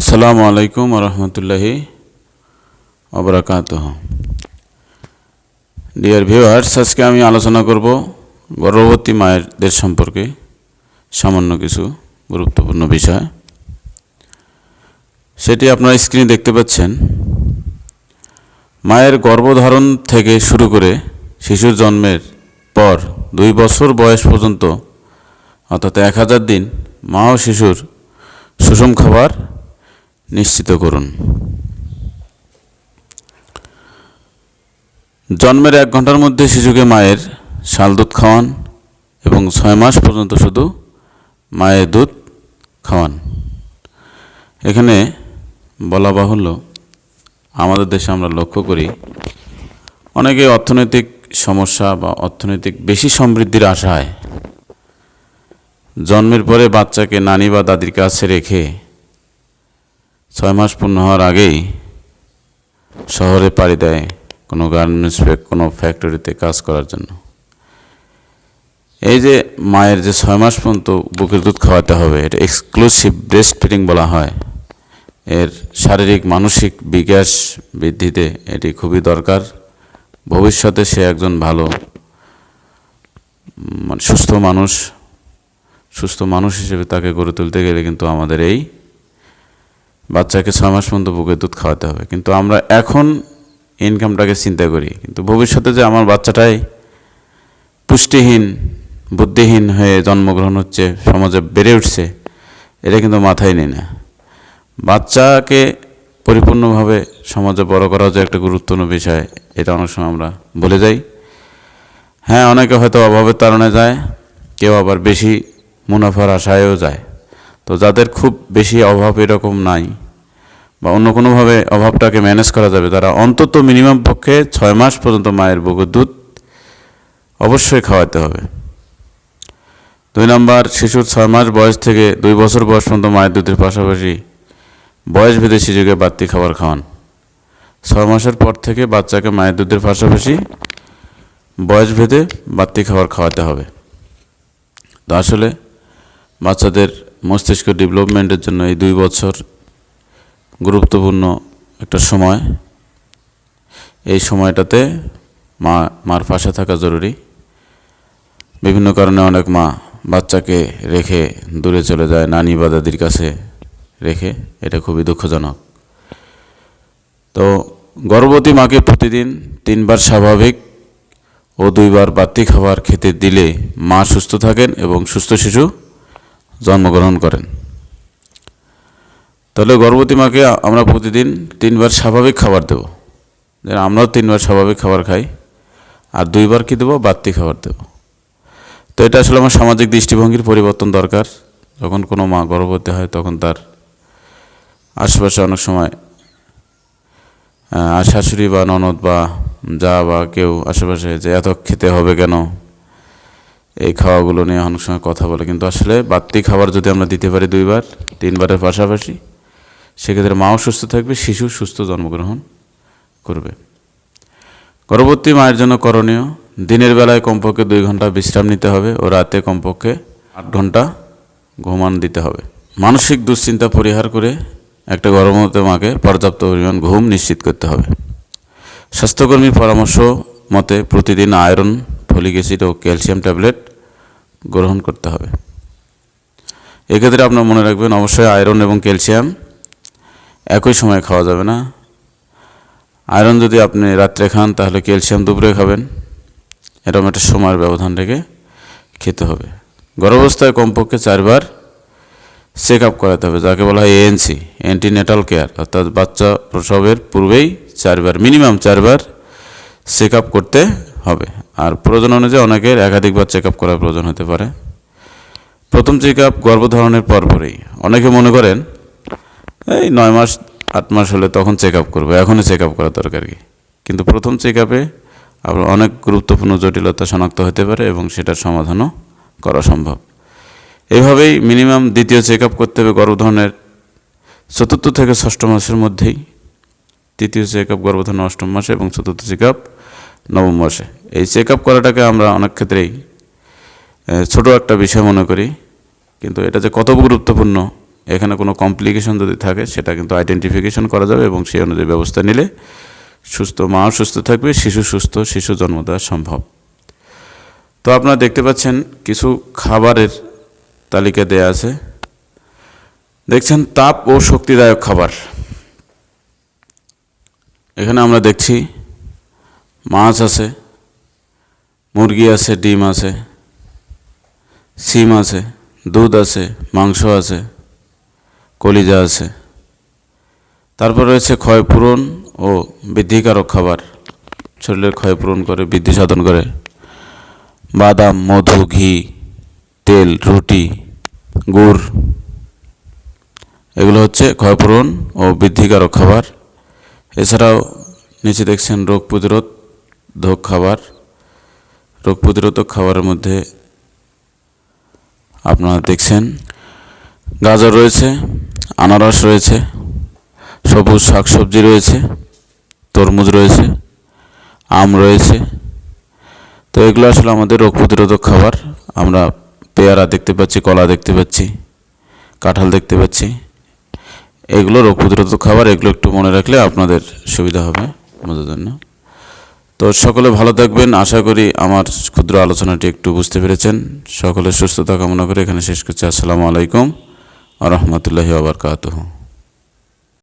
আসসালামু আলাইকুম রহমতুল্লাহি অবরাকাত ডিয়ার ভিউয়ার্স আজকে আমি আলোচনা করব গর্ভবতী মায়েরদের সম্পর্কে সামান্য কিছু গুরুত্বপূর্ণ বিষয়। সেটি আপনারা স্ক্রিনে দেখতে পাচ্ছেন। মায়ের গর্ভধারণ থেকে শুরু করে শিশুর জন্মের পর দুই বছর বয়স পর্যন্ত, অর্থাৎ এক হাজার দিন, মা ও শিশুর সুষম খাবার নিশ্চিত করুন। জন্মের এক ঘণ্টার মধ্যে শিশুকে মায়ের শাল দুধ খাওয়ান এবং ছয় মাস পর্যন্ত শুধু মায়ের দুধ খাওয়ান। এখানে বলা বাহুল্য, আমাদের দেশে আমরা লক্ষ্য করি, অনেকে অর্থনৈতিক সমস্যা বা অর্থনৈতিক বেশি সমৃদ্ধির আশায় জন্মের পরে বাচ্চাকে নানি বা দাদির কাছে রেখে ছয় মাস পূর্ণ হওয়ার আগেই শহরে পাড়ি দেয় কোনো গার্মেন্টস কোনো ফ্যাক্টরিতে কাজ করার জন্য। এই যে মায়ের যে ছয় মাস পর্যন্ত বুকের দুধ খাওয়াতে হবে, এটা এক্সক্লুসিভ ব্রেস্ট ফিডিং বলা হয়। এর শারীরিক, মানসিক বিকাশ বৃদ্ধিতে এটি খুবই দরকার। ভবিষ্যতে সে একজন ভালো মানে সুস্থ মানুষ সুস্থ মানুষ হিসেবে তাকে গড়ে তুলতে গেলে কিন্তু আমাদের এই বাচ্চাকে ছয় মাস পর্যন্ত বুকের দুধ খাওয়াতে হবে। কিন্তু আমরা এখন ইনকামটাকে চিন্তা করি। কিন্তু ভবিষ্যতে যে আমার বাচ্চাটাই পুষ্টিহীন, বুদ্ধিহীন হয়ে জন্মগ্রহণ হচ্ছে, সমাজে বেড়ে উঠছে, এটা কিন্তু মাথায় নেই না। বাচ্চাকে পরিপূর্ণভাবে সমাজে বড় করা যে একটা গুরুত্বপূর্ণ বিষয়, এটা অনেক সময় আমরা ভুলে যাই। হ্যাঁ অনেকে হয়তো অভাবের কারণে যায়, কেউ আবার বেশি মুনাফার আশায়ও যায়। তো যাদের খুব বেশি অভাব এরকম নাই, বা অন্য কোনোভাবে অভাবটাকে ম্যানেজ করা যাবে, তারা অন্তত মিনিমাম পক্ষে ছয় মাস পর্যন্ত মায়ের বুকের দুধ অবশ্যই খাওয়াতে হবে। দুই নম্বর, শিশুর ছয় মাস বয়স থেকে দুই বছর বয়স পর্যন্ত মায়ের দুধের পাশাপাশি বয়স ভেদে শিশুকে বাড়তি খাবার খাওয়ান। ছয় মাসের পর থেকে বাচ্চাকে মায়ের দুধের পাশাপাশি বয়স ভেদে বাড়তি খাবার খাওয়াতে হবে। তো আসলে বাচ্চাদের মস্তিষ্ক ডেভেলপমেন্টের জন্য এই দুই বছর গুরুত্বপূর্ণ একটা সময়। এই সময়টাতে মা, মার পাশে থাকা জরুরি। বিভিন্ন কারণে অনেক মা বাচ্চাকে রেখে দূরে চলে যায়, নানি বা দাদির কাছে রেখে। এটা খুবই দুঃখজনক। তো গর্ভবতী মাকে প্রতিদিন তিনবার স্বাভাবিক ও দুইবার বাড়তি খাবার খেতে দিলে মা সুস্থ থাকেন এবং সুস্থ শিশু জন্মগ্রহণ করেন। তাহলে গর্ভবতী মাকে আমরা প্রতিদিন তিনবার স্বাভাবিক খাবার দেব। আমরাও তিনবার স্বাভাবিক খাবার খাই, আর দুইবার কি দেবো? বাড়তি খাবার দেব। তো এটা আসলে আমার সামাজিক দৃষ্টিভঙ্গির পরিবর্তন দরকার। যখন কোনো মা গর্ভবতী হয়, তখন তার আশেপাশে অনেক সময় শাশুড়ি বা ননদ বা যা বা কেউ আশেপাশে যে, এত খেতে হবে কেন? এই খাওয়াগুলো নিয়ে অনেক সময় কথা বলে। কিন্তু আসলে বাড়তি খাবার যদি আমরা দিতে পারি দুইবার, তিনবারের পাশাপাশি, সেক্ষেত্রে মাও সুস্থ থাকবে, শিশু সুস্থ জন্মগ্রহণ করবে। গর্ভবতী মায়ের জন্য করণীয়, দিনের বেলায় কমপক্ষে দুই ঘণ্টা বিশ্রাম নিতে হবে ও রাতে কমপক্ষে আট ঘণ্টা ঘুমান দিতে হবে। মানসিক দুশ্চিন্তা পরিহার করে একটা গর্ভবতী মাকে পর্যাপ্ত পরিমাণ ঘুম নিশ্চিত করতে হবে। স্বাস্থ্যকর্মীর পরামর্শ মতে প্রতিদিন আয়রন ফলিক অ্যাসিড ও ক্যালসিয়াম ট্যাবলেট গ্রহণ করতে হবে। এক্ষেত্রে আপনার মনে রাখবেন, অবশ্যই আয়রন এবং ক্যালসিয়াম একই সময় খাওয়া যাবে না। আয়রন যদি আপনি রাত্রে খান, তাহলে ক্যালসিয়াম দুপুরে খাবেন। এরকম একটা সময়ের ব্যবধান রেখে খেতে হবে। গর্ভাবস্থায় কমপক্ষে চারবার চেক আপ করাতে হবে, যাকে বলা হয় এএনসি অ্যান্টিনেটাল কেয়ার অর্থাৎ বাচ্চা প্রসবের পূর্বেই চারবার, মিনিমাম চারবার চেক আপ করতে হবে। আর প্রয়োজন অনুযায়ী অনেকের একাধিকবার চেক আপ করার প্রয়োজন হতে পারে। প্রথম চেক আপ গর্ভধারণের পরপরই। অনেকে মনে করেন, এই নয় মাস, আট মাস হলে তখন চেক আপ করব, এখনই চেক আপ করা দরকার কি? কিন্তু প্রথম চেক আপে আপনার অনেক গুরুত্বপূর্ণ জটিলতা শনাক্ত হতে পারে এবং সেটার সমাধানও করা সম্ভব। এভাবেই মিনিমাম দ্বিতীয় চেক আপ করতে হবে গর্ভধারণের। চতুর্থ থেকে ষষ্ঠ মাসের মধ্যেই তৃতীয় চেক আপ গর্ভধারণ অষ্টম মাসে এবং চতুর্থ চেক আপ নবম মাসে। এই চেক আপ করাটাকে আমরা অনেক ক্ষেত্রেই ছোট একটা বিষয় মনে করি। কিন্তু এটা যে কত গুরুত্বপূর্ণ, এখানে কোনো কমপ্লিকেশন যদি থাকে, সেটা কিন্তু আইডেন্টিফিকেশন করা যাবে এবং সেই অনুযায়ী ব্যবস্থা নিলে সুস্থ মাও সুস্থ থাকবে, শিশু সুস্থ, শিশু জন্ম দেওয়া সম্ভব। তো আপনারা দেখতে পাচ্ছেন কিছু খাবারের তালিকা দেয়া আছে। দেখছেন তাপ ও শক্তিদায়ক খাবার। এখানে আমরা দেখছি মাছ আছে। মুরগি আছে, ডিম আছে, সিম আছে, দুধ আছে, মাংস আছে, কলিজা আছে। তারপর রয়েছে ক্ষয়পূরণ ও বৃদ্ধিকারক খাবার। শরীরের ক্ষয়পূরণ করে, বৃদ্ধি সাধন করে। বাদাম, মধু, ঘি, তেল, রুটি, গুড়, এগুলো হচ্ছে ক্ষয়পূরণ ও বৃদ্ধিকারক খাবার। এছাড়াও নিচে দেখছেন রোগ প্রতিরোধক খাবার। রোগ প্রতিরোধক খাবারের মধ্যে আপনারা দেখছেন, গাজর রয়েছে, আনারস রয়েছে, সবুজ শাকসবজি রয়েছে, তরমুজ রয়েছে, আম রয়েছে। তো এগুলো আসলে আমাদের রোগ প্রতিরোধক খাবার। আমরা পেয়ারা দেখতে পাচ্ছি, কলা দেখতে পাচ্ছি, কাঁঠাল দেখতে পাচ্ছি। এগুলো রোগ প্রতিরোধক খাবার, এগুলো একটু মনে রাখলে আপনাদের সুবিধা হবে বোঝার জন্য। তো সকলে ভালো থাকবেন। আশা করি আমার ক্ষুদ্র আলোচনাটি একটু বুঝতে পেরেছেন। সকলে সুস্থতা কামনা করে এখানে শেষ করছি। আসসালামু আলাইকুম আ রহমতুল্লাহি আবরকাতহ